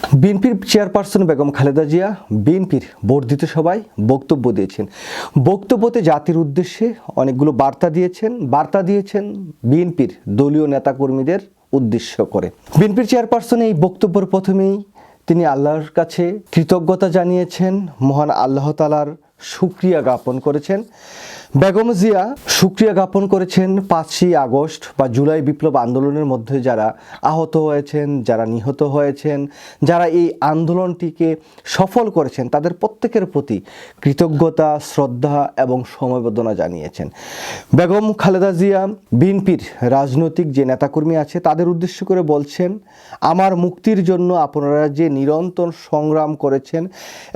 বিএনপির চেয়ারপারসন বেগম খালেদা জিয়া, বিএনপির বর্ধিত সভায় বক্তব্য দিয়েছেন। বক্তব্যতে জাতির উদ্দেশ্যে অনেকগুলো বার্তা দিয়েছেন বার্তা দিয়েছেন বিএনপির দলীয় নেতাকর্মীদের উদ্দেশ্য করে। বিএনপির চেয়ারপারসন এই বক্তব্যের প্রথমেই তিনি আল্লাহর কাছে কৃতজ্ঞতা জানিয়েছেন, মহান আল্লাহ তালার সুক্রিয়া জ্ঞাপন করেছেন। বেগম জিয়া সুক্রিয়া জ্ঞাপন করেছেন পাঁচই আগস্ট বা জুলাই বিপ্লব আন্দোলনের মধ্যে যারা আহত হয়েছেন, যারা নিহত হয়েছেন, যারা এই আন্দোলনটিকে সফল করেছেন, তাদের প্রত্যেকের প্রতি কৃতজ্ঞতা, শ্রদ্ধা এবং সমবেদনা জানিয়েছেন। বেগম খালেদা জিয়া, বিএনপির রাজনৈতিক যে নেতাকর্মী আছে, তাদের উদ্দেশ্য করে বলছেন, আমার মুক্তির জন্য আপনারা যে নিরন্তর সংগ্রাম করেছেন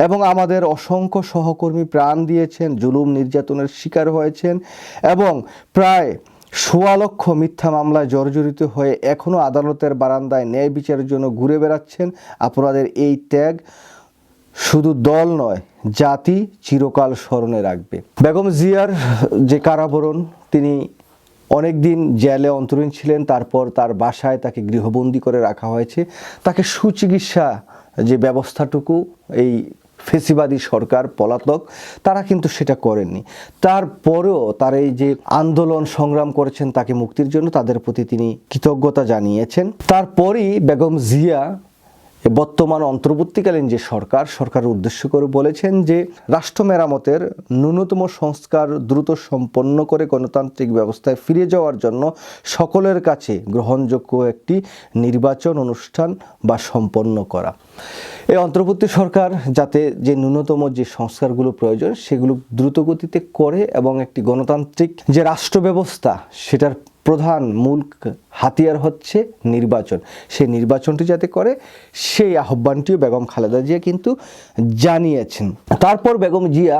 এবং আমাদের অসংখ্য সহকর্মী প্রাণ দিয়েছেন, জুলুম নির্যাতনের শিকার হয়েছেন এবং প্রায় সোয়া লক্ষ মিথ্যা মামলায় জর্জরিত হয়ে এখনও আদালতের বারান্দায় ন্যায় বিচারের জন্য ঘুরে বেড়াচ্ছেন আপনাদের এই ত্যাগ শুধু দল নয়, জাতি চিরকাল স্মরণে রাখবে। বেগম জিয়ার যে কারাবরণ, তিনি অনেক দিন জেলে অন্তরীণ ছিলেন, তারপর তার বাসায় তাকে গৃহবন্দী করে রাখা হয়েছে। তাকে সুচিকিৎসা যে ব্যবস্থাটুকু এই ফেসিবাদী সরকার, পলাতক, তারা কিন্তু সেটা করেননি। তারপরেও তার এই যে আন্দোলন সংগ্রাম করেছেন তাকে মুক্তির জন্য তাদের প্রতি তিনি কৃতজ্ঞতা জানিয়েছেন। তারপরই বেগম জিয়া বর্তমান অন্তর্বর্তীকালীন যে সরকার, সরকারের উদ্দেশ্য করে বলেছেন যে রাষ্ট্র মেরামতের ন্যূনতম সংস্কার দ্রুত সম্পন্ন করে গণতান্ত্রিক ব্যবস্থায় ফিরে যাওয়ার জন্য সকলের কাছে গ্রহণযোগ্য একটি নির্বাচন অনুষ্ঠান বা সম্পন্ন করা। এই অন্তর্বর্তী সরকার যাতে যে ন্যূনতম যে সংস্কারগুলো প্রয়োজন, সেগুলো দ্রুতগতিতে করে এবং একটি গণতান্ত্রিক যে রাষ্ট্র ব্যবস্থা, সেটার প্রধান মূল হাতিয়ার হচ্ছে নির্বাচন। সেই নির্বাচনটি যাতে করে, সেই আহ্বানটিও বেগম খালেদা জিয়া কিন্তু জানিয়েছেন। তারপর বেগম জিয়া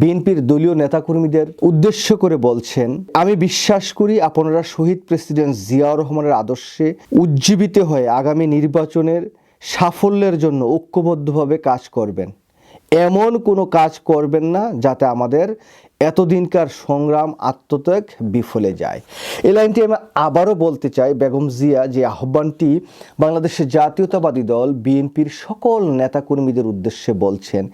বিএনপির দলীয় নেতাকর্মীদের উদ্দেশ্য করে বলছেন, আমি বিশ্বাস করি আপনারা শহীদ প্রেসিডেন্ট জিয়াউর রহমানের আদর্শে উজ্জীবিত হয়ে আগামী নির্বাচনের সাফল্যের জন্য ঐক্যবদ্ধভাবে কাজ করবেন। এমন কোনো কাজ করবেন না যাতে আমাদের এতদিনকার সংগ্রাম আত্মত্যাগ বিফলে যায়। এই লাইনটি আমি আবারও বলতে চাই বেগম জিয়া যে আহ্বানটি বাংলাদেশের জাতীয়তাবাদী দল, বিএনপির সকল নেতাকর্মীদের উদ্দেশ্যে বলছেন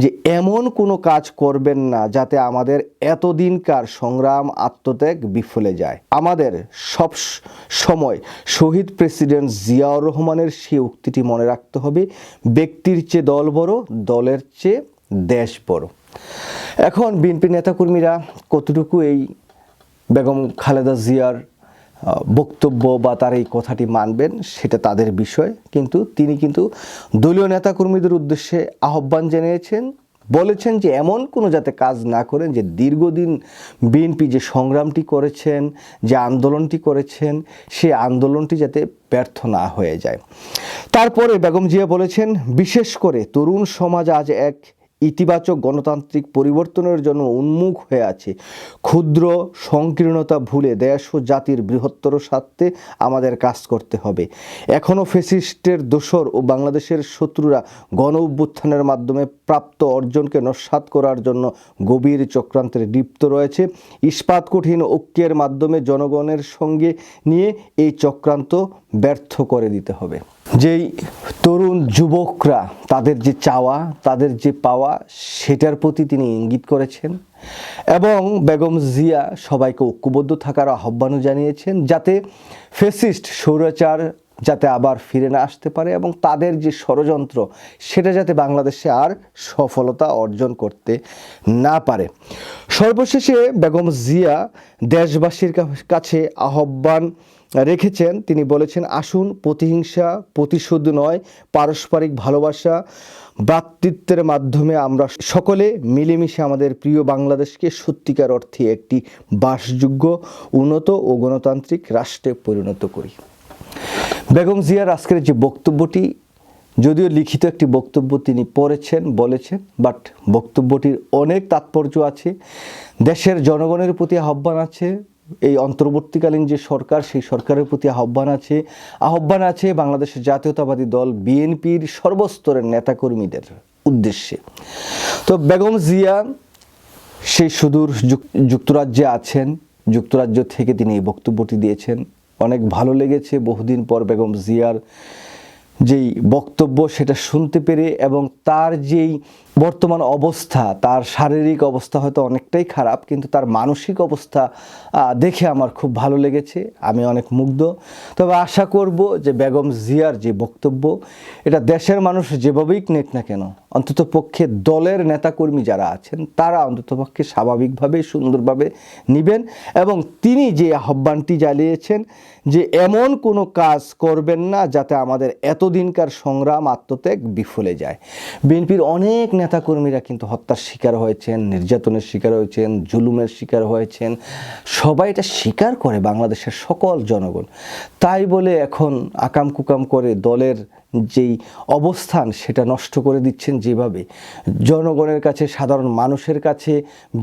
যে এমন কোনো কাজ করবেন না যাতে আমাদের এতদিনকার সংগ্রাম আত্মত্যাগ বিফলে যায়। আমাদের সব সময় শহীদ প্রেসিডেন্ট জিয়াউর রহমানের সেই উক্তিটি মনে রাখতে হবে, ব্যক্তির চেয়ে দল বড়, দলের চেয়ে দেশ বড়। এখন বিএনপি নেতাকর্মীরা কতটুকু এই বেগম খালেদা জিয়ার বক্তব্য বা তার এই কথাটি মানবেন সেটা তাদের বিষয়। কিন্তু তিনি কিন্তু দলীয় নেতাকর্মীদের উদ্দেশ্যে আহ্বান জানিয়েছেন, বলেছেন যে এমন কোনো যাতে কাজ না করেন যে দীর্ঘদিন বিএনপি যে সংগ্রামটি করেছেন, যে আন্দোলনটি করেছেন, সে আন্দোলনটি যাতে ব্যর্থ না হয়ে যায়। তারপরে বেগম জিয়া বলেছেন, বিশেষ করে তরুণ সমাজ আজ এক ইতিবাচক গণতান্ত্রিক পরিবর্তনের জন্য উন্মুখ হয়ে আছে। ক্ষুদ্র সংকীর্ণতা ভুলে দেশ ও জাতির বৃহত্তর স্বার্থে আমাদের কাজ করতে হবে। এখনও ফেসিস্টের দোসর ও বাংলাদেশের শত্রুরা গণ অভ্যুত্থানের মাধ্যমে প্রাপ্ত অর্জনকে নস্বাত করার জন্য গভীর চক্রান্তের লিপ্ত রয়েছে। ইস্পাত কঠিন ঐক্যের মাধ্যমে জনগণের সঙ্গে নিয়ে এই চক্রান্ত ব্যর্থ করে দিতে হবে। যেই তরুণ যুবকরা তাদের যে চাওয়া, তাদের যে পাওয়া, সেটার প্রতি তিনি ইঙ্গিত করেছেন এবং বেগম জিয়া সবাইকে ঐক্যবদ্ধ থাকার আহ্বানও জানিয়েছেন যাতে ফেসিস্ট সৌরাচার যাতে আবার ফিরে না আসতে পারে এবং তাদের যে ষড়যন্ত্র, সেটা যাতে বাংলাদেশে আর সফলতা অর্জন করতে না পারে। সর্বশেষে বেগম জিয়া দেশবাসীর কাছে আহ্বান রেখেছেন। তিনি বলেছেন, আসুন, প্রতিহিংসা, প্রতিশোধ নয়, পারস্পরিক ভালোবাসা, ভ্রাতৃত্বের মাধ্যমে আমরা সকলে মিলেমিশে আমাদের প্রিয় বাংলাদেশকে সত্যিকার অর্থে একটি বাসযোগ্য, উন্নত ও গণতান্ত্রিক রাষ্ট্রে পরিণত করি। বেগম জিয়ার আজকের যে বক্তব্যটি, যদিও লিখিত একটি বক্তব্য তিনি পড়েছেন, বলেছেন, বাট বক্তব্যটির অনেক তাৎপর্য আছে। দেশের জনগণের প্রতি আহ্বান আছে এই অন্তর্বর্তীকালীন যে সরকার, সেই সরকারের প্রতি আহ্বান আছে। আহ্বান আছে বাংলাদেশের জাতীয়তাবাদী দল বিএনপির সর্বস্তরের নেতাকর্মীদের উদ্দেশ্যে। তো বেগম জিয়া, সেই সুদূর যুক- যুক্তরাজ্যে আছেন। যুক্তরাজ্য থেকে তিনি এই বক্তব্যটি দিয়েছেন। অনেক ভালো লেগেছে। বহুদিন পর বেগম জিয়ার যেই বক্তব্য সেটা শুনতে পেরে এবং তার যেই বর্তমান অবস্থা, তার শারীরিক অবস্থা হয়তো অনেকটাই খারাপ, কিন্তু তার মানসিক অবস্থা দেখে আমার খুব ভালো লেগেছে। আমি অনেক মুগ্ধ। তবে আশা করব যে বেগম জিয়ার যে বক্তব্য, এটা দেশের মানুষ যেভাবেই নেক না কেন, অন্তত পক্ষে দলের নেতাকর্মী যারা আছেন, তারা অন্তত পক্ষে স্বাভাবিকভাবে সুন্দরভাবে নেবেন এবং তিনি যে আহ্বানটি জ্বালিয়েছেন যে এমন কোনো কাজ করবেন না যাতে আমাদের এতদিনকার সংগ্রাম আত্মত্যাগ বিফলে যায়। বিএনপির অনেক নেতাকর্মীরা কিন্তু হত্যার শিকার হয়েছেন, নির্যাতনের শিকার হয়েছেন, জুলুমের শিকার হয়েছেন। সবাই এটা স্বীকার করে বাংলাদেশের সকল জনগণ। তাই বলে এখন আকাম কুকাম করে দলের যেই অবস্থান, সেটা নষ্ট করে দিচ্ছেন যেভাবে। জনগণের কাছে, সাধারণ মানুষের কাছে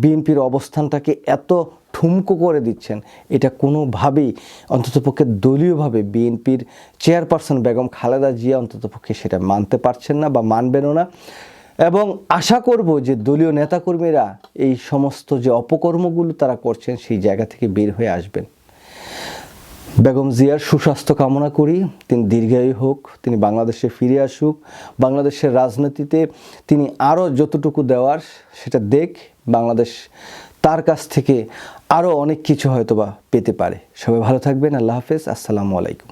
বিএনপির অবস্থানটাকে এত ঠুমকো করে দিচ্ছেন। এটা কোনোভাবেই, অন্ততপক্ষে দলীয়ভাবে বিএনপির চেয়ারপারসন বেগম খালেদা জিয়া অন্ততপক্ষে সেটা মানতে পারছেন না বা মানবেনও না। এবং আশা করব যে দলীয় নেতাকর্মীরা এই সমস্ত যে অপকর্মগুলো তারা করছেন সেই জায়গা থেকে বের হয়ে আসবেন। বেগম জিয়ার সুস্বাস্থ্য কামনা করি, তিনি দীর্ঘায়ু হোক, তিনি বাংলাদেশে ফিরে আসুক, বাংলাদেশের রাজনীতিতে তিনি আরও যতটুকু দেওয়ার সেটা দেখ, বাংলাদেশ তার কাছ থেকে আরও অনেক কিছু হয়তোবা পেতে পারে। সবাই ভালো থাকবেন আল্লাহ হাফেজ আসসালামু আলাইকুম।